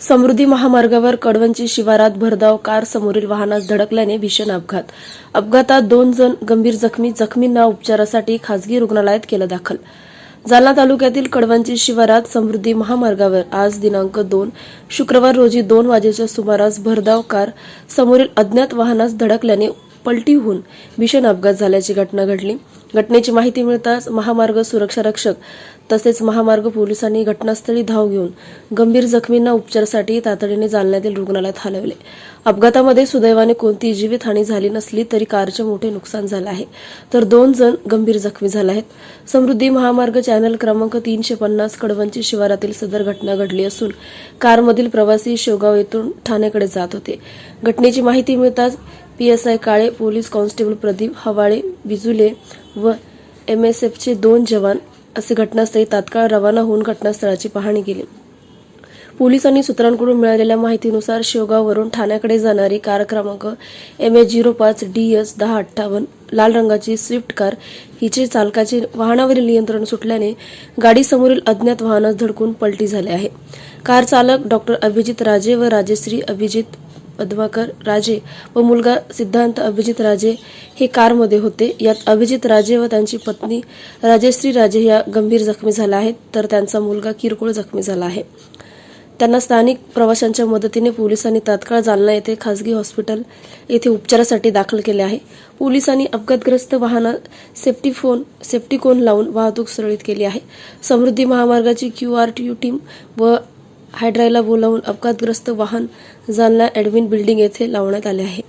समृद्धी महामार्गावर कडवंची शिवारात भरधाव कार समोरील वाहनास धडकल्याने भीषण अपघात. अपघातात दोन जण गंभीर जखमी जखमींना उपचारासाठी खासगी रुग्णालयात केलं दाखल. जालना तालुक्यातील कडवंची शिवारात समृद्धी महामार्गावर आज दिनांक दोन शुक्रवार रोजी दोन वाजेच्या सुमारास भरधाव कार समोरील अज्ञात वाहनास धडकल्याने पलटी होऊन भीषण अपघात झाल्याची घटना घडली. घटनेची माहिती मिळताच महामार्ग सुरक्षा रक्षक तसेच महामार्ग पोलिसांनी घटनास्थळी धाव घेऊन गंभीर जखमींना उपचारासाठी तातडीने जालन्यातील रुग्णालयात हलवले. अपघातामध्ये सुदैवाने कोणतीही जीवितहानी झाली नसली तरी कारचे मोठे नुकसान झाले आहे. तर दोन जण गंभीर जखमी झाले आहेत. समृद्धी महामार्ग चॅनल क्रमांक तीनशे पन्नास कडवंची शिवारातील सदर घटना घडली असून कारमधील प्रवासी शेवगाव येथून ठाण्याकडे जात होते. घटनेची माहिती मिळताच P S I Kale police constable Pradeep Hawale Bijule व एम एस एफचे दोन जवान असे घटनास्थळी तात्काळ रवाना होऊन घटनास्थळाची पाहणी केली. पोलिसांनी सूत्रांकडून मिळालेल्या माहितीनुसार शेवगाववरून ठाण्याकडे जाणारी कार क्रमांक एम ए झिरो पाच डी एस दहा अठ्ठावन्न लाल रंगाची स्विफ्ट कार हिचे चालकाचे वाहनावरील नियंत्रण सुटल्याने गाडीसमोरील अज्ञात वाहनास धडकून पलटी झाले आहे. कार चालक डॉक्टर अभिजित राजे व राजेश्री अभिजित पद्माकर राजे व मुलगा सिद्धांत अभिजित राजे हे कारमध्ये होते. यात अभिजित राजे व त्यांची पत्नी राजेश्री राजे या गंभीर जखमी झाल्या आहेत तर त्यांचा मुलगा किरकोळ जखमी झाला आहे. त्यांना स्थानिक प्रवाशांच्या मदतीने पोलिसांनी तात्काळ जालना येथे खासगी हॉस्पिटल येथे उपचारासाठी दाखल केले आहे. पोलिसांनी अपघातग्रस्त वाहनात सेफ्टी फोन सेफ्टी कोन लावून वाहतूक सुरळीत केली आहे. समृद्धी महामार्गाची Q R T U team व हायड्रायला बोलावून अपघातग्रस्त वाहन जालना ॲडमिन बिल्डिंग येथे लावण्यात आले आहे.